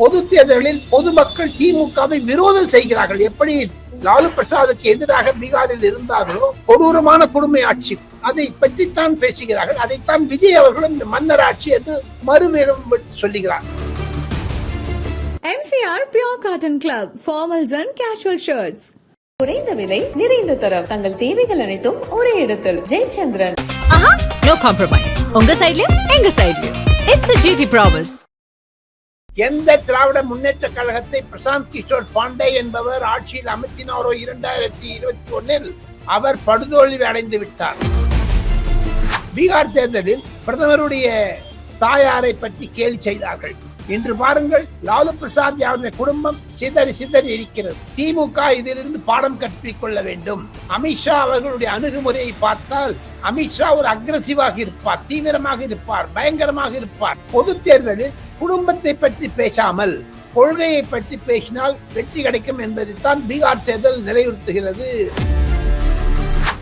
பொது தேர்தலில் பொதுமக்கள் திமுகவை விரோதம் செய்கிறார்கள். எப்படி லாலு பிரசாதுக்கு எதிராக பீகாரில் இருந்தார்களோ கொடூரமான கொடுமை ஆட்சி. அதை பற்றித்தான் பேசுகிறார்கள். அதைத்தான் விஜய் அவர்களும் மன்னர் ஆட்சி என்று மறுமேலும் சொல்லுகிறார். MCR Pure Cotton Club, formals and casual shirts. குறைந்த விலை நிறைந்த தரம். தங்கள் தேவைகள் அனைத்தும் ஒரே இடத்தில். ஜெயச்சந்திரன். ஆஹா நோ காம்ப்ரமைஸ் உங்க சைடுலயும் எங்க சைடுலயும் இட்ஸ் GT ப்ராமிஸ் எந்த திராவிட முன்னேற்ற கழகத்தை பிரசாந்த் கிஷோர் பாண்டே என்பவர் ஆட்சியில் அமர்த்தினாரோ இரண்டாயிரத்தி இருபத்தி ஒன்னில் அவர் படுதோல்வி அடைந்து விட்டார். பீகார் தேர்தலில் பிரதமருடைய தாயாரை பற்றி கேலி செய்தார்கள். இன்று பாருங்கள் லாலு பிரசாத் அவருடைய குடும்பம் சிதறி சிதறி இருக்கிறது. திமுக இதிலிருந்து பாடம் கற்பிக்கொள்ள வேண்டும். அமித்ஷா அவர்களுடைய அணுகுமுறையை பார்த்தால் அமித்ஷா ஒரு அக்ரசிவாக இருப்பார் தீவிரமாக இருப்பார் பயங்கரமாக இருப்பார். பொது தேர்தலில் குடும்பத்தை பற்றி பேசாமல் கொள்கையை பற்றி பேசினால் வெற்றி கிடைக்கும் என்பதைத்தான் பீகார் தேர்தல் நிலையுறுத்துகிறது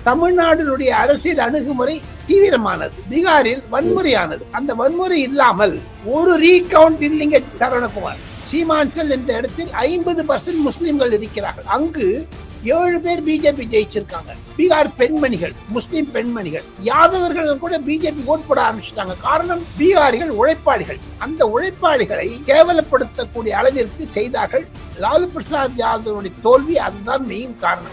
தமிழ்நாட்டினுடைய அரசியல் அணுகுமுறை தீவிரமானது. பீகாரில் வன்முறையானது. அந்த வன்முறை இல்லாமல் ஒரு ரீகவுண்ட் இல்லைங்க சரவணகுமார். சீமாஞ்சல் என்ற இடத்தில் ஐம்பது பர்சன்ட் முஸ்லிம்கள் இருக்கிறார்கள். அங்கு ஏழு பேர் பிஜேபி ஜெயிச்சிருக்காங்க. பீகார் பெண்மணிகள் முஸ்லிம் பெண்மணிகள் யாதவர்கள் கூட பிஜேபி ஓட் போட ஆரம்பிச்சிட்டாங்க. காரணம் பீகாரிகள் உழைப்பாளிகள். அந்த உழைப்பாளிகளை கேவலப்படுத்தக்கூடிய அளவிற்கு செய்தார்கள் லாலு பிரசாத் யாதவனுடைய தோல்வி. அதுதான் மெயின் காரணம்.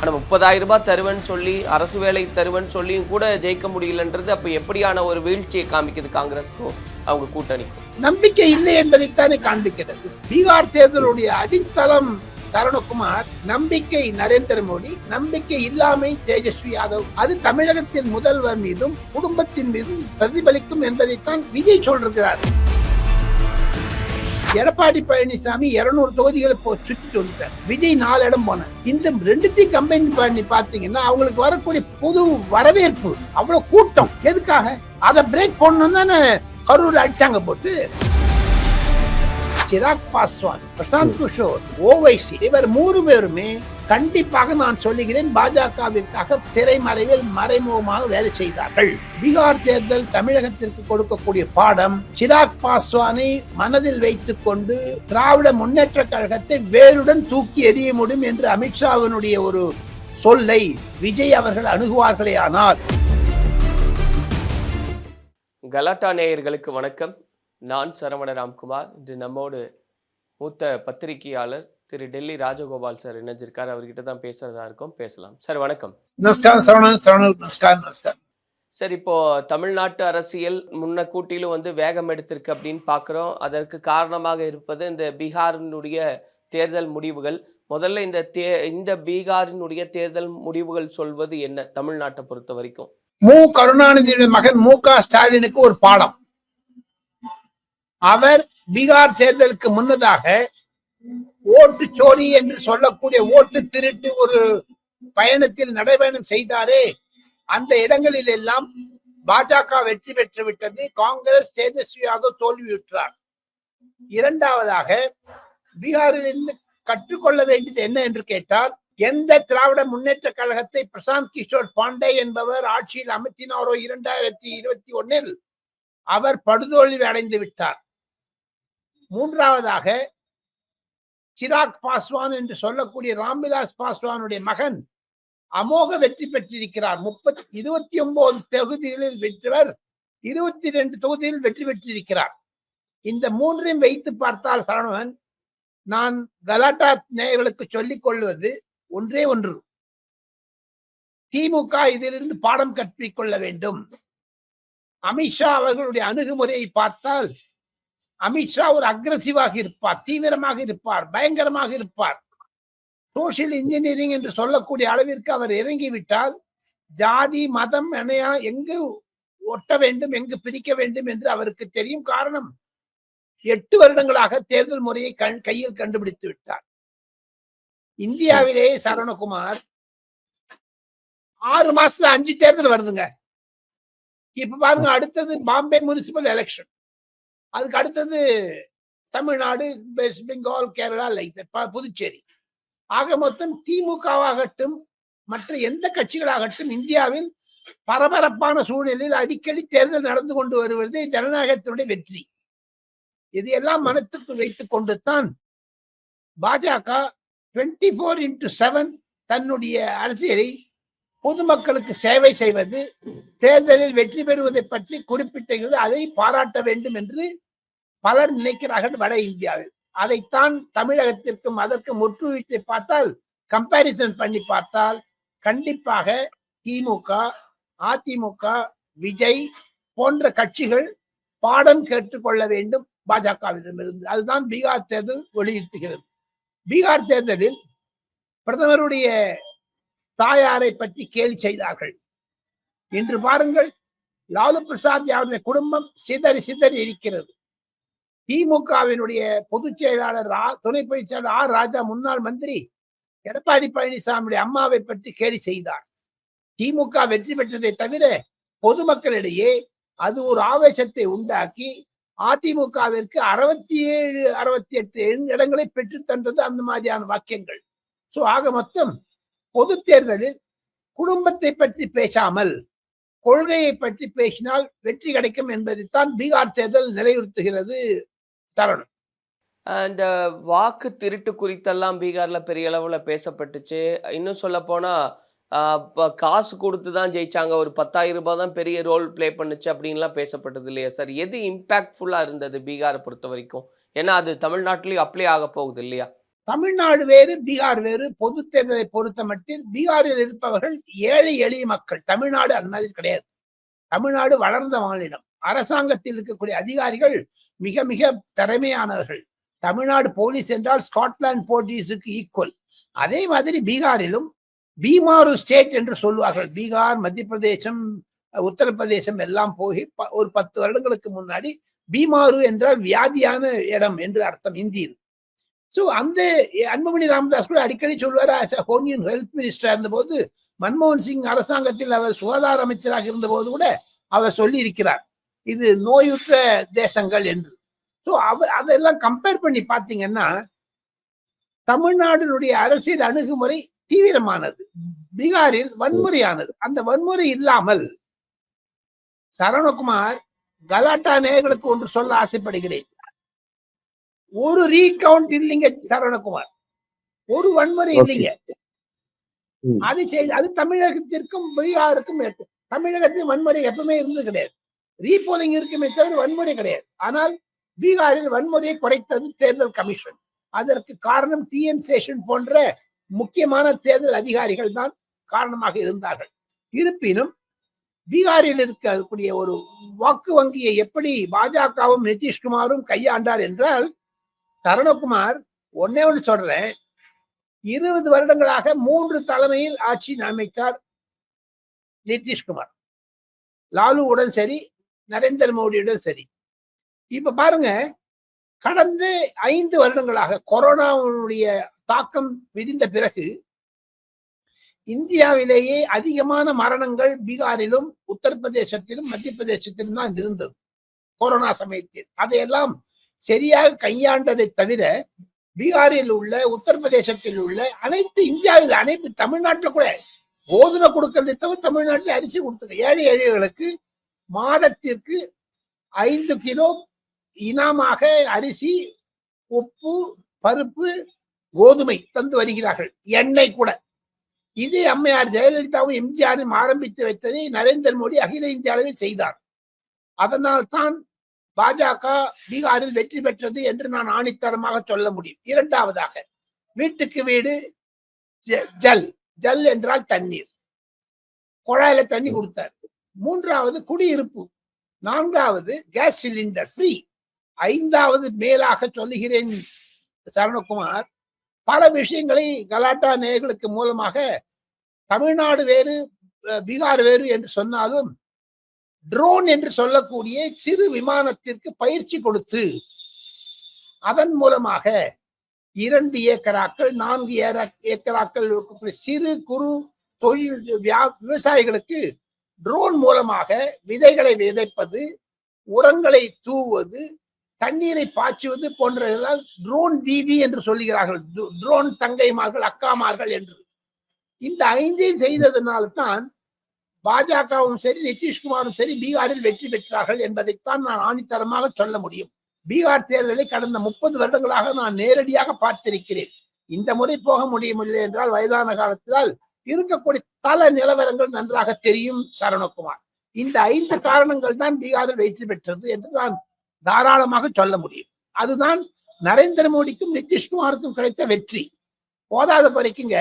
ஆனா முப்பதாயிரம் ரூபாய் தருவேன்னு சொல்லி அரசு வேலை தருவேன்னு சொல்லியும் கூட ஜெயிக்க முடியலன்றது அப்ப எப்படியான ஒரு வீழ்ச்சியை காமிக்குது காங்கிரஸ்க்கும் அவங்க கூட்டணிக்கும்? நம்பிக்கை இல்லை என்பதைத்தானே காண்பிக்கிறது. பீகார் தேர்தலுடைய அடித்தளம் சரவணகுமார் நம்பிக்கை நரேந்திர மோடி நம்பிக்கை இல்லாமை தேஜஸ்வி யாதவ். அது தமிழகத்தின் முதல்வர் மீதும் குடும்பத்தின் மீதும் பிரதிபலிக்கும் என்பதைத்தான் விஜய் சொல்றார் எடப்பாடி பழனிசாமி இருநூறு தொகுதிகளை போ சுத்திட்டு வந்துட்டார் விஜய் நாலு இடம் போனார். இந்த ரெண்டுத்தையும் கம்பைன் பண்ணி பாத்தீங்கன்னா அவங்களுக்கு வரக்கூடிய புது வரவேற்பு அவ்வளவு கூட்டம். எதுக்காக? அதை பிரேக் பண்ணணும் தானே கரூர் அடிச்சாங்க போட்டு. சிராக் பாஸ்வான் பிரசாந்த் கிஷோர் ஓவைசி இவர் மூணு பேருமே கண்டிப்பாக நான் சொல்லுகிறேன் பாஜகவிற்காக திரைமறைவில் மறைமுகமாக வேலை செய்தார்கள். பீகார் தேர்தல் தமிழகத்திற்கு கொடுக்கக்கூடிய பாடம் சிராக் பாஸ்வானை மனதில் வைத்துக் கொண்டு திராவிட முன்னேற்ற கழகத்தை வேருடன் தூக்கி எறிய முடியும் என்று அமித்ஷாவினுடைய ஒரு சொல்லை விஜய் அவர்கள் அணுகுவார்களே ஆனால் கலாட்டா நேயர்களுக்கு வணக்கம். நான் சரவண ராம்குமார். இன்று நம்மோடு மூத்த பத்திரிகையாளர் திரு டெல்லி ராஜகோபால் சார் இணைஞ்சிருக்கார். அவர்கிட்ட தான் பேசுறதா இருக்கும். பேசலாம். சார் வணக்கம். சார் இப்போ தமிழ்நாட்டு அரசியல் முன்ன கூட்டிலும் வந்து வேகம் எடுத்திருக்கு அப்படின்னு பார்க்குறோம் அதற்கு காரணமாக இருப்பது இந்த பீகாரினுடைய தேர்தல் முடிவுகள். முதல்ல இந்த தே இந்த பீகாரினுடைய தேர்தல் முடிவுகள் சொல்வது என்ன? தமிழ்நாட்டை பொறுத்த வரைக்கும். மு. கருணாநிதியுடைய மகன் மு. க. ஸ்டாலினுக்கு ஒரு பாடம். அவர் பீகார் தேர்தலுக்கு முன்னதாக ஓட்டு சோரி என்று சொல்லக்கூடிய ஓட்டு திருட்டு ஒரு பயணத்தில் நடைபயணம் செய்தாரே. அந்த இடங்களில் எல்லாம் பாஜக வெற்றி பெற்று விட்டது. காங்கிரஸ் தேஜஸ்வி யாதவ் தோல்வியுற்றார். இரண்டாவதாக பீகாரில் இருந்து கற்றுக்கொள்ள வேண்டியது என்ன என்று கேட்டால் எந்த திராவிட முன்னேற்ற கழகத்தை பிரசாந்த் கிஷோர் பாண்டே என்பவர் ஆட்சியில் அமர்த்தினாரோ இரண்டாயிரத்தி இருபத்தி ஒன்னில் அவர் படுதோல்வி அடைந்து விட்டார். மூன்றாவதாக சிராக் பாஸ்வான் என்று சொல்லக்கூடிய ராம்விலாஸ் பாஸ்வானுடைய மகன் அமோக வெற்றி பெற்றிருக்கிறார். முப்பத்தி இருபத்தி ஒன்பது தொகுதிகளில் வெற்றவர் இருபத்தி ரெண்டு தொகுதியில் வெற்றி பெற்றிருக்கிறார். இந்த மூன்றையும் வைத்து பார்த்தால் சரவணன் நான் கலாட்டா நேயர்களுக்கு சொல்லிக் கொள்வது ஒன்றே ஒன்று. திமுக இதிலிருந்து பாடம் கற்பிக்கொள்ள வேண்டும். அமித்ஷா அவர்களுடைய அணுகுமுறையை பார்த்தால் அமித்ஷா ஒரு அக்ரசிவாக இருப்பார் தீவிரமாக இருப்பார் பயங்கரமாக இருப்பார். சோசியல் இன்ஜினியரிங் என்று சொல்லக்கூடிய அளவிற்கு அவர் இறங்கிவிட்டால் ஜாதி மதம் எனையா எங்கு ஒட்ட வேண்டும் எங்கு பிரிக்க வேண்டும் என்று அவருக்கு தெரியும் காரணம் எட்டு வருடங்களாக தேர்தல் முறையை கண் கையில் கண்டுபிடித்து விட்டார். இந்தியாவிலேயே சரவணகுமார் ஆறு மாசத்துல அஞ்சு தேர்தல் வருதுங்க. இப்ப பாருங்க அடுத்தது பாம்பே முனிசிபல் எலெக்ஷன் அதுக்கு அடுத்தது தமிழ்நாடு வெஸ்ட் பெங்கால் கேரளா லைக் புதுச்சேரி. ஆக மொத்தம் திமுகவாகட்டும் மற்ற எந்த கட்சிகளாகட்டும் இந்தியாவில் பரபரப்பான சூழ்நிலையில் அடிக்கடி தேர்தல் நடந்து கொண்டு வருவது ஜனநாயகத்தினுடைய வெற்றி. இதையெல்லாம் மனத்துக்கு வைத்துக் கொண்டு தான் பாஜக டுவெண்ட்டி ஃபோர் இன்டு செவன் தன்னுடைய அரசியலை பொதுமக்களுக்கு சேவை செய்வது தேர்தலில் வெற்றி பெறுவதை பற்றி குறிப்பிட்டிருக்கிறது அதை பாராட்ட வேண்டும் என்று பலர் நினைக்கிறார்கள் வட இந்தியாவில். அதைத்தான் தமிழகத்திற்கும் அதற்கும் ஒற்றுவித்து பார்த்தால் கம்பாரிசன் பண்ணி பார்த்தால் கண்டிப்பாக திமுக அதிமுக விஜய் போன்ற கட்சிகள் பாடம் கேட்டுக்கொள்ள வேண்டும் பாஜகவிடமிருந்து. அதுதான் பீகார் தேர்தல் வலியுறுத்துகிறது. பீகார் தேர்தலில் பிரதமருடைய தாயாரை பற்றி கேலி செய்தார்கள். இன்று பாருங்கள் லாலு பிரசாத் யாருடைய குடும்பம் சிதறி சிதறி இருக்கிறது. திமுகவினுடைய பொதுச் செயலாளர் துணை பொதுச் செயலாளர் ஆர் ராஜா முன்னாள் மந்திரி எடப்பாடி பழனிசாமியுடைய அம்மாவை பற்றி கேலி செய்தார். திமுக வெற்றி பெற்றதை தவிர பொதுமக்களிடையே அது ஒரு ஆவேசத்தை உண்டாக்கி அதிமுகவிற்கு அறுபத்தி ஏழு அறுபத்தி எட்டு இடங்களை பெற்று தந்தது அந்த மாதிரியான வாக்கியங்கள். சோ ஆக மொத்தம் பொது தேர்தலில் குடும்பத்தை பற்றி பேசாமல் கொள்கையை பற்றி பேசினால் வெற்றி கிடைக்கும் என்பதைத்தான் பீகார் தேர்தல் நிலையுறுத்துகிறது தரணும். இந்த வாக்கு திருட்டு குறித்தெல்லாம் பீகார்ல பெரிய அளவுல பேசப்பட்டுச்சு. இன்னும் சொல்ல போனா காசு கொடுத்து தான் ஜெயிச்சாங்க. ஒரு பத்தாயிரம் ரூபாய் தான் பெரிய ரோல் ப்ளே பண்ணுச்சு அப்படின்லாம் பேசப்பட்டது இல்லையா சார்? எது இம்பாக்ட்ஃபுல்லா இருந்தது பீகாரை பொறுத்த வரைக்கும் ஏன்னா அது தமிழ்நாட்டிலையும் அப்ளை ஆக போகுது இல்லையா? தமிழ்நாடு வேறு பீகார் வேறு பொது தேர்தலை பொறுத்த மட்டில் பீகாரில் இருப்பவர்கள் ஏழை எளிய மக்கள். தமிழ்நாடு அந்த மாதிரி கிடையாது. தமிழ்நாடு வளர்ந்த மாநிலம். அரசாங்கத்தில் இருக்கக்கூடிய அதிகாரிகள் மிக மிக திறமையானவர்கள். தமிழ்நாடு போலீஸ் என்றால் ஸ்காட்லாந்து போலீஸுக்கு ஈக்குவல் அதே மாதிரி பீகாரிலும் பீமாரு ஸ்டேட் என்று சொல்லுவார்கள். பீகார் மத்திய பிரதேசம் உத்தரப்பிரதேசம் எல்லாம் போய் ப- ஒரு பத்து வருடங்களுக்கு முன்னாடி பீமாரு என்றால் வியாதியான இடம் என்று அர்த்தம் இந்தியில். சோ அந்த அன்புமணி ராமதாஸ் கூட அடிக்கடி சொல்வார் as a union health minister இருந்தபோது மன்மோகன் சிங் அரசாங்கத்தில் அவர் சுகாதார அமைச்சராக இருந்தபோது கூட அவர் சொல்லி இருக்கிறார் இது நோயுற்ற தேசங்கள் என்று. சோ அவர் அதெல்லாம் கம்பேர் பண்ணி பார்த்தீங்கன்னா தமிழ்நாட்டினுடைய அரசியல் அணுகுமுறை தீவிரமானது. பீகாரில் வன்முறையானது. அந்த வன்முறை இல்லாமல் சரவணகுமார் கலாட்டா நேயர்களுக்கு ஒன்று சொல்ல ஆசைப்படுகிறேன். ஒரு ரீகவுண்ட் இல்லைங்க சரவணகுமார். ஒரு வன்முறை. இல்லைங்க. அது செய்து அது தமிழகத்திற்கும் பீகாருக்கும் இருக்கு தமிழகத்தில் வன்முறை எப்பவுமே இருந்து கிடையாது. ரீபோலிங் இருக்குமே தவிர வன்முறை கிடையாது. ஆனால் பீகாரில் வன்முறையை குறைத்தது தேர்தல் கமிஷன். அதற்கு காரணம் டிஎன் சேஷன் போன்ற முக்கியமான தேர்தல் அதிகாரிகள் தான் காரணமாக இருந்தார்கள். இருப்பினும் பீகாரில் இருக்கக்கூடிய ஒரு வாக்கு வங்கியை எப்படி பாஜகவும் நிதிஷ்குமாரும் கையாண்டார் என்றால் தருணகுமார் ஒன்னே ஒன்று சொல்றேன். இருபது வருடங்களாக மூன்று தலைமையில் ஆட்சி அமைத்தார் நிதிஷ்குமார். லாலுவுடன் சரி நரேந்திர மோடியுடன் சரி. இப்ப பாருங்க கடந்த ஐந்து வருடங்களாக கொரோனாவுடைய தாக்கம் விரிந்த பிறகு இந்தியாவிலேயே அதிகமான மரணங்கள் பீகாரிலும் உத்தரப்பிரதேசத்திலும் மத்திய பிரதேசத்திலும் தான் இருந்தது. கொரோனா சமயத்தில். அதையெல்லாம் சரியாக கையாண்டதை தவிர பீகாரில் உள்ள உத்தரப்பிரதேசத்தில் உள்ள அனைத்து இந்தியாவில் அனைத்து தமிழ்நாட்டில் கூட கோதுமை கொடுக்கறதை தவிர தமிழ்நாட்டில் அரிசி கொடுத்தது. ஏழை ஏழைகளுக்கு மாதத்திற்கு ஐந்து கிலோ இனமாக அரிசி உப்பு பருப்பு கோதுமை தந்து வருகிறார்கள். எண்ணெய் கூட. இது அம்மையார் ஜெயலலிதாவும் எம்ஜிஆரும் ஆரம்பித்து வைத்ததை நரேந்திர மோடி அகில இந்திய அளவில் செய்தார். அதனால் தான் பாஜக பீகாரில் வெற்றி பெற்றது என்று நான் ஆணித்தரமாக சொல்ல முடியும். இரண்டாவதாக வீட்டுக்கு வீடு ஜ- ஜல் ஜல் என்றால் தண்ணீர். குழாயில தண்ணி கொடுத்தார். மூன்றாவது குடியிருப்பு. நான்காவது கேஸ் சிலிண்டர் ஃப்ரீ ஐந்தாவது மேலாக சொல்லுகிறேன் சரணகுமார் பல விஷயங்களை கலாட்டா நேர்களுக்கு மூலமாக தமிழ்நாடு வேறு பீகார் வேறு என்று சொன்னாலும் ட்ரோன் என்று சொல்லக்கூடிய சிறு விமானத்திற்கு பயிற்சி கொடுத்து அதன் மூலமாக இரண்டு ஏக்கராக்கள் நான்கு ஏக்கராக்கள் இருக்கக்கூடிய சிறு குறு தொழில் வியா- விவசாயிகளுக்கு ட்ரோன் மூலமாக விதைகளை விதைப்பது உரங்களை தூவது தண்ணீரை பாய்ச்சுவது போன்றதெல்லாம் ட்ரோன் தீதி என்று சொல்லுகிறார்கள். ட்ரோன் தங்கைமார்கள் அக்காமார்கள் என்று. இந்த ஐந்தையும் செய்ததனால்தான் பாஜகவும் சரி நிதிஷ்குமாரும் சரி பீகாரில் வெற்றி பெற்றார்கள் என்பதைத்தான் நான் ஆணித்தரமாக சொல்ல முடியும். பீகார் தேர்தலை கடந்த முப்பது வருடங்களாக நான் நேரடியாக பார்த்திருக்கிறேன். இந்த முறை போக முடியவில்லை என்றால் வயதான காலத்தினால் இருக்கக்கூடிய தல நிலவரங்கள் நன்றாக தெரியும் சரணகுமார் இந்த ஐந்து காரணங்கள் தான் பீகாரில் வெற்றி பெற்றது என்று நான் தாராளமாக சொல்ல முடியும். அதுதான் நரேந்திர மோடிக்கும் நிதிஷ்குமாருக்கும் கிடைத்த வெற்றி. போதாத குறைக்குங்க.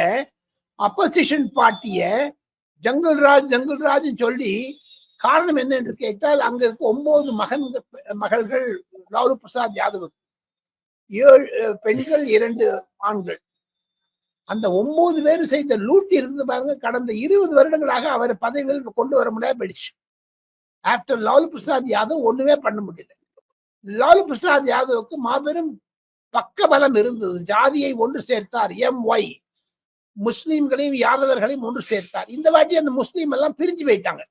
அப்போசிஷன் பார்ட்டிய ஜங்கல் ராஜ் ஜங்கல் ராஜ் சொல்லி காரணம் என்ன என்று கேட்டால் அங்க இருக்க ஒன்பது மகன் மகள்கள் லாலு பிரசாத் யாதவ். ஏழு பெண்கள் இரண்டு ஆண்கள். அந்த ஒன்பது பேர் செய்த லூட்டி இருந்து பாருங்க கடந்த இருபது வருடங்களாக அவர் பதவியில் கொண்டு வர முடியாது போயிடுச்சு. ஆஃப்டர் லாலு பிரசாத் யாதவ் ஒண்ணுமே பண்ண முடியல. லாலு பிரசாத் யாதவுக்கு மாபெரும் பக்க பலம் இருந்தது. ஜாதியை ஒன்று சேர்த்தார் எம் ஒய் முஸ்லீம்களையும் யாதவர்களையும் ஒன்று சேர்த்தார். இந்த வாட்டி அந்த முஸ்லீம் எல்லாம் பிரிஞ்சு போயிட்டாங்க.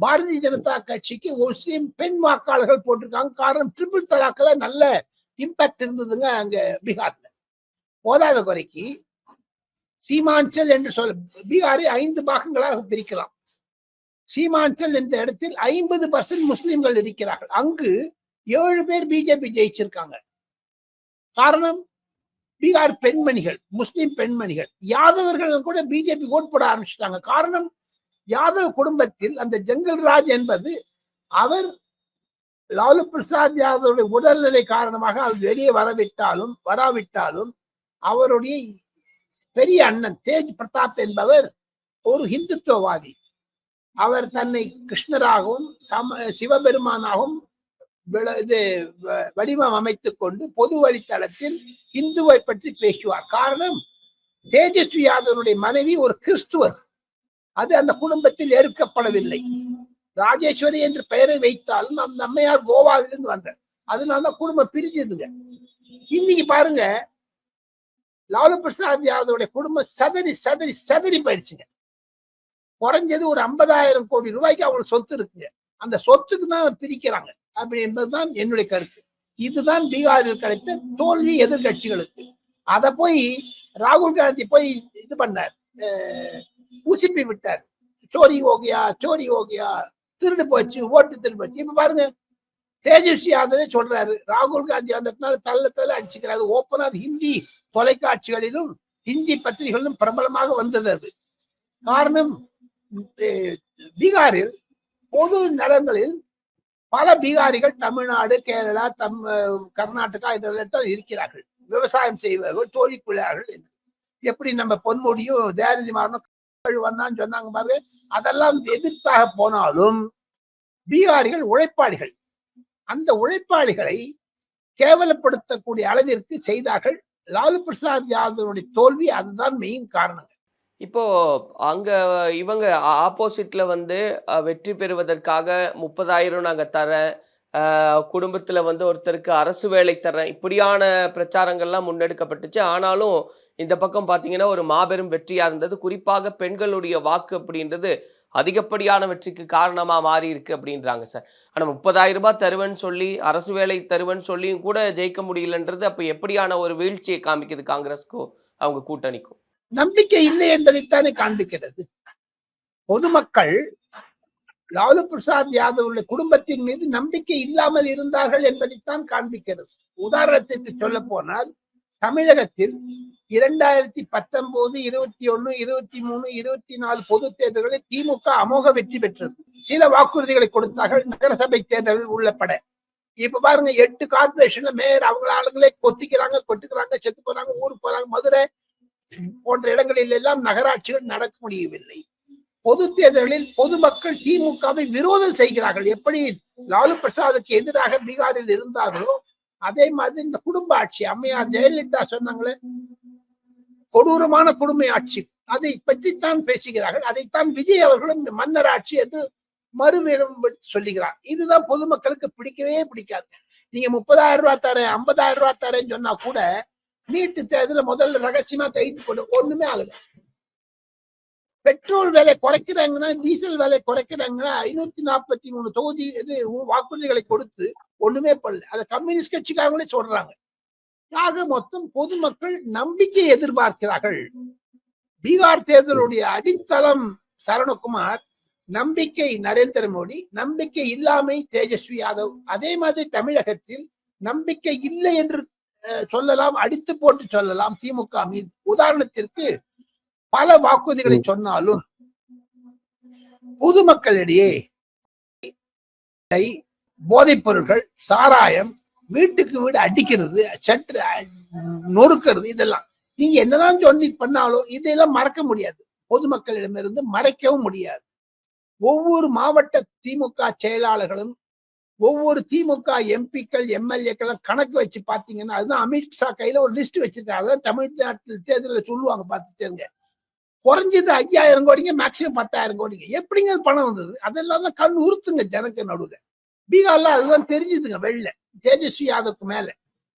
பாரதிய ஜனதா கட்சிக்கு முஸ்லீம் பெண் வாக்காளர்கள் போட்டிருக்காங்க. காரணம் ட்ரிபிள் தலாக்கில் நல்ல இம்பாக்ட் இருந்ததுங்க அங்க பீகார்ல. போதாத குறைக்கு சீமாஞ்சல் என்று சொல்ல பீகாரை ஐந்து பாகங்களாக பிரிக்கலாம். சீமாஞ்சல் என்ற இடத்தில் ஐம்பது பர்சன்ட் முஸ்லிம்கள் இருக்கிறார்கள். அங்கு ஏழு பேர் பிஜேபி ஜெயிச்சிருக்காங்க. காரணம் பீகார் பெண்மணிகள் முஸ்லிம் பெண்மணிகள் யாதவர்கள் கூட பிஜேபி ஓட் போட ஆரம்பிச்சிட்டாங்க. காரணம் யாதவ் குடும்பத்தில் அந்த ஜங்கல் ராஜ் என்பது அவர் லாலு பிரசாத் யாதவுடைய உடல்நிலை காரணமாக அவர் வெளியே வரவிட்டாலும் வராவிட்டாலும் அவருடைய பெரிய அண்ணன் தேஜ் பிரதாப் என்பவர் ஒரு ஹிந்துத்துவவாதி. அவர் தன்னை கிருஷ்ணராகவும் சம சிவபெருமானாகவும் இது வ- வடிவம் அமைத்துக் கொண்டு பொது வழித்தளத்தில் இந்துவை பற்றி பேசுவார். காரணம் தேஜஸ்வி யாதவனுடைய மனைவி ஒரு கிறிஸ்துவர். அது அந்த குடும்பத்தில் ஏற்கப்படவில்லை. ராஜேஸ்வரி என்று பெயரை வைத்தாலும் அந்த அம்மையார் கோவாவிலிருந்து வந்தார். அதனால தான் குடும்பம் பிரிஞ்சதுங்க. இன்னைக்கு பாருங்க லாலு பிரசாத் யாதவுடைய குடும்பம் சதறி சதறி சதறி போயிடுச்சுங்க. குறைஞ்சது ஒரு ஐம்பதாயிரம் கோடி ரூபாய்க்கு அவங்களுக்கு சொத்து இருக்குங்க. அந்த சொத்துக்கு தான் பிரிக்கிறாங்க. அப்படி என்பதுதான் என்னுடைய கருத்து. இதுதான் பீகாரில் கிடைத்த தோல்வி எதிர்கட்சிகளுக்கு. அதை போய் ராகுல் காந்தி போய் இது பண்ணார். அஹ், விட்டார். சோரி ஓகியா சோரி ஓகியா திருடு போச்சு ஓட்டு திருடு போச்சு. இப்ப பாருங்க தேஜஸ்வி யாதவே சொல்றாரு ராகுல் காந்தி வந்ததுனால தள்ள தள்ள அடிச்சுக்கிறாரு. ஓப்பனா ஹிந்தி தொலைக்காட்சிகளிலும் ஹிந்தி பத்திரிகைகளிலும் பிரபலமாக வந்தது அது. காரணம் பீகாரில் பொது நலங்களில் பல பீகாரிகள் தமிழ்நாடு கேரளா தம் கர்நாடகா இதெல்லாம் இருக்கிறார்கள். விவசாயம் செய்வார்கள் தோழிக்குள்ளார்கள் என்று. எப்படி நம்ம பொன்முடியும் தேரதி மாறனும் வந்தான்னு சொன்னாங்க பாரு அதெல்லாம் எதிர்த்தாக போனாலும் பீகாரிகள் உழைப்பாளிகள். அந்த உழைப்பாளிகளை கேவலப்படுத்தக்கூடிய அளவிற்கு செய்தார்கள். லாலு பிரசாத் யாதவனுடைய தோல்வி அதுதான் மெயின் காரணங்கள். இப்போ அங்க இவங்க ஆப்போசிட்ல வந்து வெற்றி பெறுவதற்காக முப்பதாயிரம் நாங்க தரேன் குடும்பத்தில் குடும்பத்துல வந்து ஒருத்தருக்கு அரசு வேலை தரேன் இப்படியான பிரச்சாரங்கள்லாம் முன்னெடுக்கப்பட்டுச்சு. ஆனாலும் இந்த பக்கம் பாத்தீங்கன்னா ஒரு மாபெரும் வெற்றியா இருந்தது. குறிப்பாக பெண்களுடைய வாக்கு அப்படின்றது அதிகப்படியான வெற்றிக்கு காரணமா மாறி இருக்கு அப்படின்றாங்க சார். ஆனா முப்பதாயிரம் ரூபாய் தருவேன்னு சொல்லி அரசு வேலை தருவேன்னு சொல்லியும் கூட ஜெயிக்க முடியலன்றது அப்ப எப்படியான ஒரு வீழ்ச்சியை காமிக்குது காங்கிரஸ்க்கோ அவங்க கூட்டணிக்கும் நம்பிக்கை இல்லை என்பதைத்தானே காண்பிக்கிறது. பொதுமக்கள் லாலு பிரசாத் யாதவுடைய குடும்பத்தின் மீது நம்பிக்கை இல்லாமல் இருந்தார்கள் என்பதைத்தான் காண்பிக்கிறது. உதாரணத்திற்கு சொல்ல போனால் தமிழகத்தில் இரண்டாயிரத்தி பத்தொன்பது இருபத்தி ஒண்ணு இருபத்தி மூணு இருபத்தி நாலு பொது தேர்தல்களில் திமுக அமோக வெற்றி பெற்றது. சில வாக்குறுதிகளை கொடுத்தார்கள் நகரசபை தேர்தலில் உள்ளப்பட இப்ப பாருங்க எட்டு கார்பரேஷன்ல மேயர் அவங்க ஆளுங்களே கொத்திக்கிறாங்க கொட்டுக்கிறாங்க செத்து போறாங்க ஊருக்கு போறாங்க மதுரை போன்ற இடங்களில் எல்லாம் நகராட்சிகள் நடக்க முடியவில்லை. பொது தேர்தலில் பொதுமக்கள் திமுகவை விரோதம் செய்கிறார்கள். எப்படி லாலு பிரசாதுக்கு எதிராக பீகாரில் இருந்தார்களோ அதே மாதிரி இந்த குடும்ப ஆட்சி அம்மையார் ஜெயலலிதா சொன்னாங்களே கொடூரமான குடும்ப ஆட்சி. அதை பற்றித்தான் பேசுகிறார்கள். அதைத்தான் விஜய் அவர்களும் இந்த மன்னர் ஆட்சி என்று மறுவேடம் சொல்லுகிறார். இதுதான் பொதுமக்களுக்கு பிடிக்கவே பிடிக்காது. நீங்க முப்பதாயிரம் ரூபாய் தரேன் ஐம்பதாயிரம் ரூபாய் தரேன்னு சொன்னா கூட நீட்டு தேர்தல முதல்ல ரகசியமா கைது கொண்டு ஒண்ணுமே ஆகல. பெட்ரோல் விலை குறைக்கிறாங்கன்னா டீசல் விலை குறைக்கிறாங்கன்னா ஐநூத்தி நாற்பத்தி மூணு தொகுதி இது வாக்குறுதிகளை கொடுத்து ஒண்ணுமே பண்ணல. அதை கம்யூனிஸ்ட் கட்சிக்காரங்களே சொல்றாங்க. ஆக மொத்தம் பொதுமக்கள் நம்பிக்கை எதிர்பார்க்கிறார்கள். பீகார் தேர்தலுடைய அடித்தளம் சரணகுமார் நம்பிக்கை நரேந்திர மோடி நம்பிக்கை இல்லாமை தேஜஸ்வி யாதவ். அதே மாதிரி தமிழகத்தில் நம்பிக்கை இல்லை என்று சொல்லலாம் அடித்து போட்டு சொல்லலாம் திமுக மீது. உதாரணத்திற்கு பல வாக்குறுதிகளை சொன்னாலும் பொதுமக்களிடையே போதைப் பொருட்கள் சாராயம் வீட்டுக்கு வீடு அடிக்கிறது சற்று நொறுக்கிறது இதெல்லாம். நீங்க என்னதான் சொல்லி பண்ணாலும் இதெல்லாம் மறக்க முடியாது. பொதுமக்களிடமிருந்து மறைக்கவும் முடியாது. ஒவ்வொரு மாவட்ட திமுக செயலாளர்களும் ஒவ்வொரு திமுக எம்பிக்கள் எம்எல்ஏக்கள் கணக்கு வச்சு பாத்தீங்கன்னா அதுதான் அமித்ஷா கையில ஒரு லிஸ்ட் வச்சிருக்காங்க அதெல்லாம் தமிழ்நாட்டில் தேர்தலில் சொல்லுவாங்க பார்த்துட்டேங்க குறைஞ்சது ஐயாயிரம் கோடிங்க மேக்சிமம் பத்தாயிரம் கோடிங்க. எப்படிங்க பணம் வந்தது? அதெல்லாம் தான் கண் உறுத்துங்க ஜனக்கு நடுவில். பீகார்ல அதுதான் தெரிஞ்சுதுங்க வெளில. தேஜஸ்வி யாதவுக்கு மேல.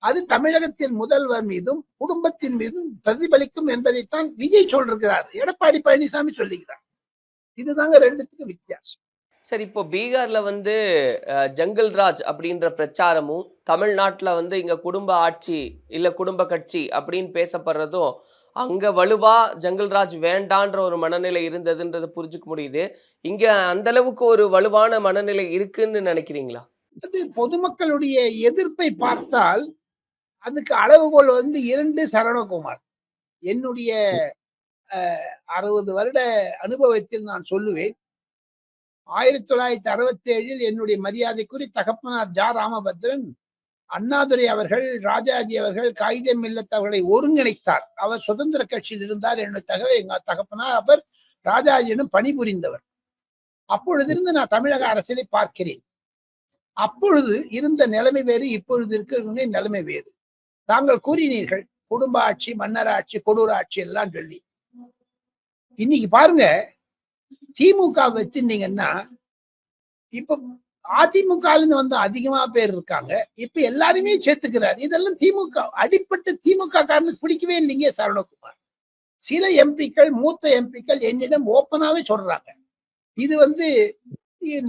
அது தமிழகத்தின் முதல்வர் மீதும் குடும்பத்தின் மீதும் பிரதிபலிக்கும் என்பதைத்தான் விஜய் சொல்றாரு எடப்பாடி பழனிசாமி சொல்லுகிறார் இதுதாங்க ரெண்டுத்துக்கும் வித்தியாசம். சரி இப்போ பீகாரில் வந்து ஜங்கல் ராஜ் அப்படின்ற பிரச்சாரமும் தமிழ்நாட்டில் வந்து இங்கே குடும்ப ஆட்சி இல்லை குடும்ப கட்சி அப்படின்னு பேசப்படுறதும் அங்கே வலுவா ஜங்கல் ராஜ் வேண்டான்ற ஒரு மனநிலை இருந்ததுன்றதை புரிஞ்சுக்க முடியுது. இங்கே அந்த அளவுக்கு ஒரு வலுவான மனநிலை இருக்குன்னு நினைக்கிறீங்களா? அது பொதுமக்களுடைய எதிர்ப்பை பார்த்தால் அதுக்கு அளவுகோல் வந்து இரண்டு சரவணகுமார் என்னுடைய அறுபது வருட அனுபவத்தில் நான் சொல்லுவேன். ஆயிரத்தி தொள்ளாயிரத்தி அறுபத்தி ஏழில் என்னுடைய மரியாதைக்குறி தகப்பனார் ஜா. ராமபத்ரன் அண்ணாதுரை அவர்கள் ராஜாஜி அவர்கள் காகிதம் இல்லத் அவர்களை ஒருங்கிணைத்தார். அவர் சுதந்திர கட்சியில் இருந்தார். என்னுடைய தகவல் எங்க தகப்பனார் அவர் ராஜாஜியிடம் பணிபுரிந்தவர். அப்பொழுதிருந்து நான் தமிழக அரசியலை பார்க்கிறேன். அப்பொழுது இருந்த நிலைமை வேறு இப்பொழுது இருக்கிற நிலைமை வேறு. தாங்கள் கூறினீர்கள் குடும்ப ஆட்சி மன்னராட்சி கொடூர ஆட்சி எல்லாம் சொல்லி. இன்னைக்கு பாருங்க திமுக வச்சிருந்தீங்கன்னா இப்ப அதிமுக வந்து அதிகமா பேர் இருக்காங்க. இப்ப எல்லாருமே சேர்த்துக்கிறார். இதெல்லாம் திமுக அடிப்பட்ட திமுக காரனுக்கு பிடிக்கவே இல்லைங்க சரவணகுமார். சில எம்பிக்கள் மூத்த எம்பிக்கள் என்னிடம் ஓப்பனாவே சொல்றாங்க. இது வந்து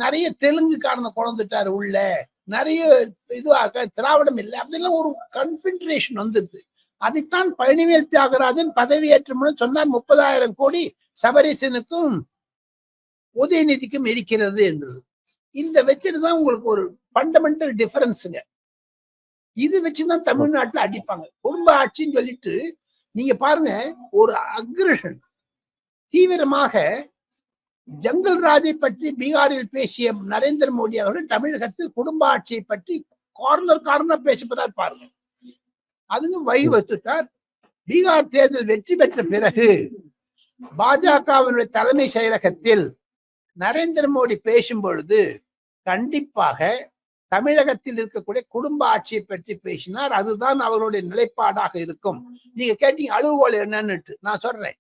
நிறைய தெலுங்கு காரனை குழந்துட்டாரு உள்ள. நிறைய இதுவாக திராவிடம் இல்லை. அப்படிலாம் ஒரு கன்ஃபென்ட்ரேஷன் வந்தது அதைத்தான் பழனிவேல் தியாகராஜன் பதவியேற்றம் சொன்னார். முப்பதாயிரம் கோடி சபரிசனுக்கும் உதயநிதிக்கும் இருக்கிறது என்றது. இந்த வச்சுதான் உங்களுக்கு ஒரு ஃபண்டமெண்டல் டிஃபரன்ஸுங்க இது வச்சுதான் தமிழ்நாட்டுல அடிப்பாங்க. குடும்ப ஆட்சின்னு சொல்லிட்டு நீங்க பாருங்க ஒரு அக்ரஷன் தீவிரமாக ஜங்கல் ராஜை பற்றி பீகாரில் பேசிய நரேந்திர மோடி அவர்கள் தமிழகத்தில் குடும்ப ஆட்சியை பற்றி கார்னர் கார்னர் பேசுவதால் பாருங்க அதுக்கு வழி பீகார் தேர்தல் வெற்றி பெற்ற பிறகு பாஜகவினுடைய தலைமை செயலகத்தில் நரேந்திர மோடி பேசும் பொழுது கண்டிப்பாக தமிழகத்தில் இருக்கக்கூடிய குடும்ப ஆட்சியை பற்றி பேசினார். அதுதான் அவருடைய நிலைப்பாடாக இருக்கும். நீங்க கேட்டீங்க அழுகோல் என்னன்னுட்டு. நான் சொல்றேன்.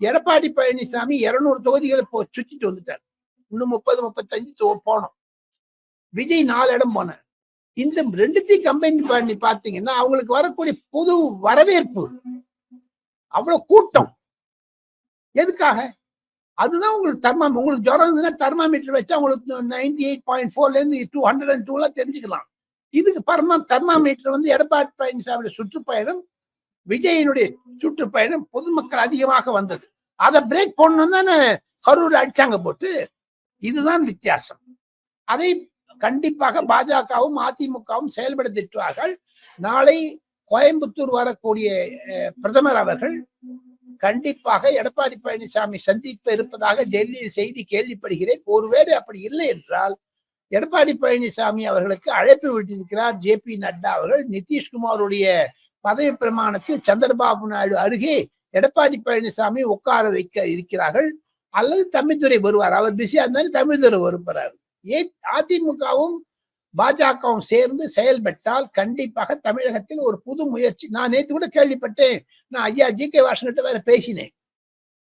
எடப்பாடி பழனிசாமி இருநூறு தொகுதிகளை போ சுத்திட்டு வந்துட்டார். இன்னும் முப்பது முப்பத்தஞ்சு போனோம். விஜய் நாலு இடம் போனார். இந்த ரெண்டுத்தையும் கம்பைன் பண்ணி பார்த்தீங்கன்னா அவங்களுக்கு வரக்கூடிய பொது வரவேற்பு அவ்வளவு கூட்டம். எதுக்காக? அதுதான் உங்களுக்கு தர்மா உங்களுக்கு ஜுரம் இருந்ததுன்னா தர்மாமீட்டர் வச்சா உங்களுக்கு நைன்டி எயிட் பாயிண்ட் ஃபோர்ல இருந்து டூ ஹண்ட்ரட் அண்ட் டூலாம் தெரிஞ்சுக்கலாம். இதுக்கு பரமா தர்மாமீட்டர் வந்து எடப்பாடி பழனிசாமியோட சுற்றுப்பயணம் விஜயனுடைய சுற்றுப்பயணம் பொதுமக்கள் அதிகமாக வந்தது. அதை பிரேக் பண்ணணும் தானே கரூர் அடிச்சாங்க போட்டு. இதுதான் வித்தியாசம். அதை கண்டிப்பாக பாஜகவும் அதிமுகவும் செயல்பட திட்டுவார்கள் நாளை கோயம்புத்தூர் வரக்கூடிய பிரதமர் அவர்கள் கண்டிப்பாக எடப்பாடி பழனிசாமி சந்திப்பு இருப்பதாக டெல்லியில் செய்தி கேள்விப்படுகிறேன். ஒருவேளை அப்படி இல்லை என்றால் எடப்பாடி பழனிசாமி அவர்களுக்கு அழைப்பு விட்டிருக்கிறார் ஜே பி நட்டா அவர்கள். நிதிஷ்குமாருடைய பதவி பிரமாணத்தில் சந்திரபாபு நாயுடு அருகே எடப்பாடி பழனிசாமி உட்கார வைக்க இருக்கிறார்கள். அல்லது தமிழ்துறை வருவார். அவர் பிஸியா இருந்தாலும் தமிழ்துறை வருவார் ஏ அதிமுகவும் பாஜகவும் சேர்ந்து செயல்பட்டால் கண்டிப்பாக தமிழகத்தில் ஒரு புது முயற்சி. நான் நேற்று கூட கேள்விப்பட்டேன். நான் ஐயா ஜி கே வாசன்கிட்ட வேற பேசினேன்.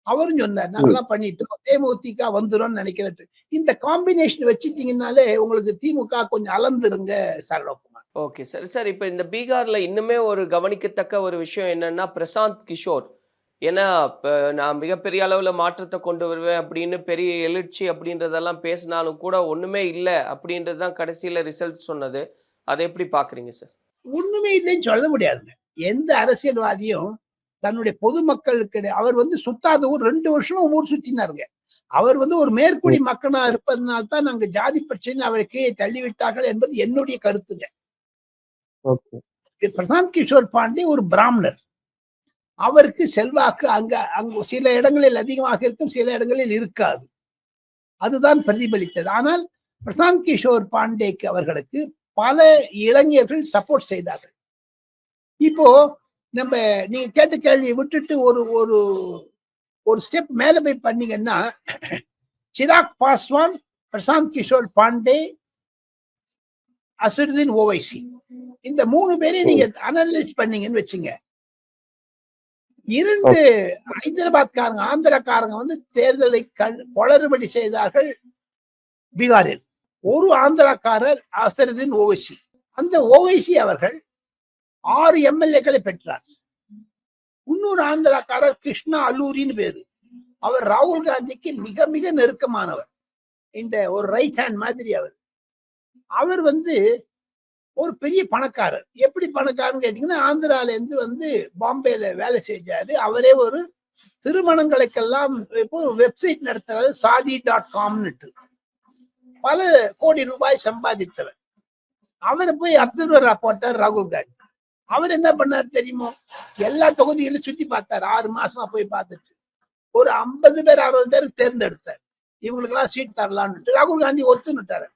அவரும் சொன்னார் நல்லா பண்ணிட்டோம். தேமுதிக வந்துடும் நினைக்கிறேன் இந்த காம்பினேஷன் வச்சுட்டீங்கன்னாலே உங்களுக்கு திமுக கொஞ்சம் அலந்துருங்க சரவணகுமார். Okay sir. சார் இப்போ இந்த பீகார்ல இன்னுமே ஒரு கவனிக்கத்தக்க ஒரு விஷயம் என்னன்னா பிரசாந்த் கிஷோர். ஏன்னா இப்போ நான் மிகப்பெரிய அளவுல மாற்றத்தை கொண்டு வருவேன் அப்படின்னு பெரிய எழுச்சி அப்படின்றதெல்லாம் பேசினாலும் கூட ஒண்ணுமே இல்லை அப்படின்றது தான் கடைசியில ரிசல்ட் சொன்னது. அதை எப்படி பாக்குறீங்க சார்? ஒண்ணுமே இல்லைன்னு சொல்ல முடியாதுங்க. எந்த அரசியல்வாதியும் தன்னுடைய பொதுமக்களுக்கு அவர் வந்து சுத்தாத ஊர் ரெண்டு வருஷமா ஊர் சுத்தினாருங்க. அவர் வந்து ஒரு மேற்குடி மக்களா இருப்பதனால தான் நாங்க ஜாதி பிரச்சனை அவரை கீழே தள்ளிவிட்டார்கள் என்பது என்னுடைய கருத்துங்க. பிரசாந்த் கிஷோர் பாண்டே ஒரு பிராமணர். அவருக்கு செல்வாக்கு அங்க அங்கு சில இடங்களில் அதிகமாக இருக்கும் சில இடங்களில் இருக்காது. அதுதான் பிரதிபலித்தது. ஆனால் பிரசாந்த் கிஷோர் பாண்டேக்கு அவர்களுக்கு பல இளைஞர்கள் சப்போர்ட் செய்தார்கள். இப்போ நம்ம நீங்க கேட்ட கேள்வியை விட்டுட்டு ஒரு ஒரு ஒரு ஸ்டெப் மேல போய் பண்ணீங்கன்னா சிராக் பாஸ்வான் பிரசாந்த் கிஷோர் பாண்டே அசுருதீன் ஓவைசி. இந்த மூணு பேரையும் நீங்க அனலைஸ் பண்ணீங்கன்னு வச்சுங்க. இரண்டு ஹைதராபாத்காரங்க ஆந்திரக்காரங்க வந்து தேர்தலை குளறுபடி செய்தார்கள் பீகாரில். ஒரு ஆந்திராக்காரர் அசருதீன் ஓவைசி அந்த ஓவைசி அவர்கள் ஆறு எம்எல்ஏக்களை பெற்றார். இன்னொரு ஆந்திராக்காரர் கிருஷ்ணா அல்லூரின்னு பேரு. அவர் ராகுல் காந்திக்கு மிக மிக நெருக்கமானவர். இந்த ஒரு ரைட் ஹேண்ட் மாதிரி அவர். அவர் வந்து ஒரு பெரிய பணக்காரர். எப்படி பணக்காரன்னு கேட்டீங்கன்னா ஆந்திரால இருந்து வந்து பாம்பேல வேலை செஞ்சாரு. அவரே ஒரு திருமணங்களுக்கெல்லாம் இப்போ வெப்சைட் நடத்துறாரு சாதி டாட் காம்னுட்டு பல கோடி ரூபாய் சம்பாதித்தவர். அவரை போய் அப்சர்வரா போட்டார் ராகுல் காந்தி. அவர் என்ன பண்ணார் தெரியுமோ? எல்லா தொகுதிகளையும் சுத்தி பார்த்தார். ஆறு மாசமா போய் பார்த்துட்டு. ஒரு ஐம்பது பேர் அறுபது பேர் தேர்ந்தெடுத்தார். இவங்களுக்கு எல்லாம் சீட் தரலான்னுட்டு ராகுல் காந்தி ஒத்துனுட்டாரு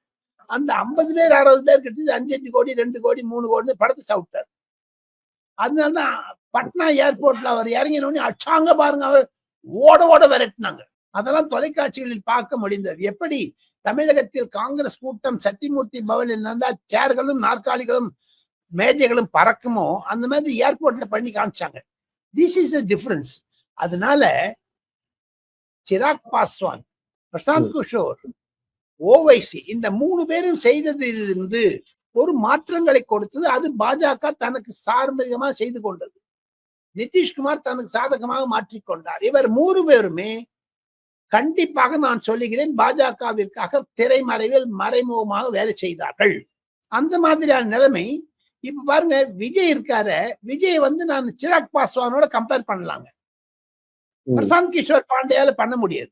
அந்த ஐம்பது பேர் அறுபது பேர் கிட்ட அஞ்சு அஞ்சு கோடி ரெண்டு கோடி மூணு கோடி படத்தை சாப்பிட்டார் அதனாலதான் பட்னா ஏர்போர்ட்ல அவர் இறங்கினோடனே அச்சாங்க பாருங்க அவர் ஓட ஓட விரட்டினாங்க. அதெல்லாம் தொலைக்காட்சிகளில் பார்க்க முடிந்தது. எப்படி? தமிழகத்தில் காங்கிரஸ் கூட்டம் சத்தியமூர்த்தி பவனில் நடந்தா சேர்களும் நாற்காலிகளும் மேஜைகளும் பறக்குமோ? அந்த மாதிரி ஏர்போர்ட்ல பண்ணி காமிச்சாங்க. திஸ் இஸ் அ டிஃபரன்ஸ் அதனால சிராக் பாஸ்வான் பிரசாந்த் கிஷோர் ஓவைசி இந்த மூணு பேரும் செய்ததிலிருந்து ஒரு மாற்றங்களை கொடுத்தது. அது பாஜக தனக்கு சார்பகமாக செய்து கொண்டது. நிதிஷ்குமார் தனக்கு சாதகமாக மாற்றிக்கொண்டார். இவர் மூணு பேருமே கண்டிப்பாக நான் சொல்லுகிறேன் பாஜகவிற்காக திரைமறைவில் மறைமுகமாக வேலை செய்தார்கள். அந்த மாதிரியான நிலைமை இப்ப பாருங்க விஜய் இருக்காரு. விஜய் வந்து நான் சிராக் பாஸ்வானோட கம்பேர் பண்ணலாங்க. பிரசாந்த் கிஷோர் பாண்டியால பண்ண முடியாது.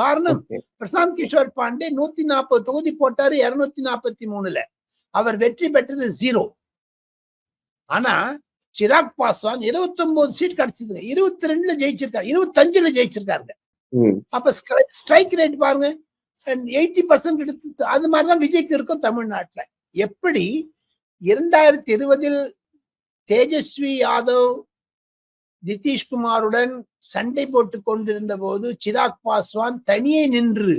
காரணம் பிரசாந்த் கிஷோர் பாண்டே நூத்தி நாற்பது தொகுதி போட்டாரு இருநூத்தி நாற்பத்தி மூணுல. அவர் வெற்றி பெற்றது ஜீரோ ஆனா சிராக் பாஸ்வான் 29 சீட் கிடைச்சதுங்க. இருபத்தி ரெண்டுல ஜெயிச்சிருக்காரு. இருபத்தஞ்சுல ஜெயிச்சிருக்காருங்க. அப்ப ஸ்ட்ரைக் ரேட் பாருங்க. எயிட்டி பர்சன்ட் எடுத்து அது மாதிரிதான் விஜய்க்கு இருக்கும் தமிழ்நாட்டுல. எப்படி இரண்டாயிரத்தி இருபதில் தேஜஸ்வி யாதவ் நிதிஷ்குமாருடன் சண்டை போட்டுக் கொண்டிருந்த போது சிராக் பாஸ்வான் தனியே நின்று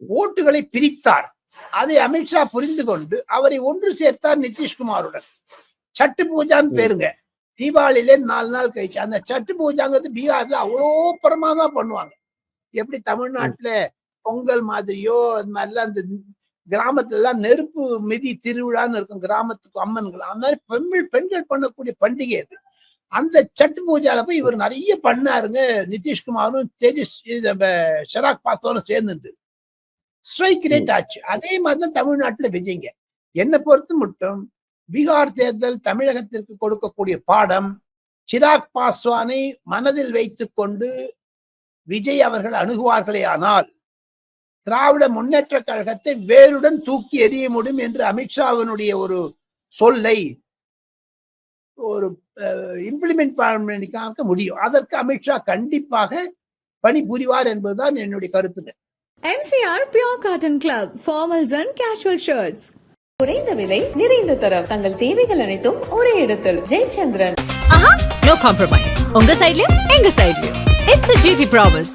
ஓட்டுகளை பிரித்தார். அதை அமித்ஷா புரிந்து கொண்டு அவரை ஒன்று சேர்த்தார் நிதிஷ்குமாருடன் சட்டு பூஜான்னு பேருங்க. தீபாவளியிலே நாலு நாள் கழிச்சு அந்த சட்டு பூஜாங்கிறது பீகார்ல அவ்வளோ பிரமாதமா பண்ணுவாங்க. எப்படி தமிழ்நாட்டுல பொங்கல் மாதிரியோ அது மாதிரிலாம் அந்த கிராமத்துல எல்லாம் நெருப்பு மிதி திருவிழான்னு இருக்கும் கிராமத்துக்கு அம்மன்கள். அந்த மாதிரி பெண்கள் பெண்கள் பண்ணக்கூடிய பண்டிகை அது. அந்த சட்டு பூஜால போய் இவர் நிறைய பண்ணாருங்க. நிதிஷ்குமாரும் தேஜஸ் நம்ம ஷராக் பாஸ்வானும் சேர்ந்துட்டு ஸ்ட்ரைக் ரேட் ஆச்சு. அதே மாதிரி தான் தமிழ்நாட்டுல விஜய்ங்க. என்னை பொறுத்து மட்டும் பீகார் தேர்தல் தமிழகத்திற்கு கொடுக்கக்கூடிய பாடம் சிராக் பாஸ்வானை மனதில் வைத்துக் கொண்டு விஜய் அவர்கள் அணுகுவார்களே ஆனால் திராவிட முன்னேற்ற கழகத்தை வேருடன் தூக்கி எறிய முடியும் என்று அமித்ஷாவினுடைய ஒரு சொல்லை ஒரு இம்ப்ளிமெண்ட் பண்ணிக்க முடியும். அதற்கு அமித்ஷா கண்டிப்பாக பணிபுரிவார் என்பதுதான் என்னுடைய கருத்துங்க. MCR Pure Cotton Club, formals and casual shirts. குறைந்த விலை நிறைந்த தரம். தங்கள் தேவைகள் அனைத்தும் ஒரே இடத்தில். ஜெயச்சந்திரன். ஆஹா நோ காம்ப்ரமைஸ் உங்க சைடுலயும் எங்க சைடுலயும் இட்ஸ் a GT ப்ராமிஸ்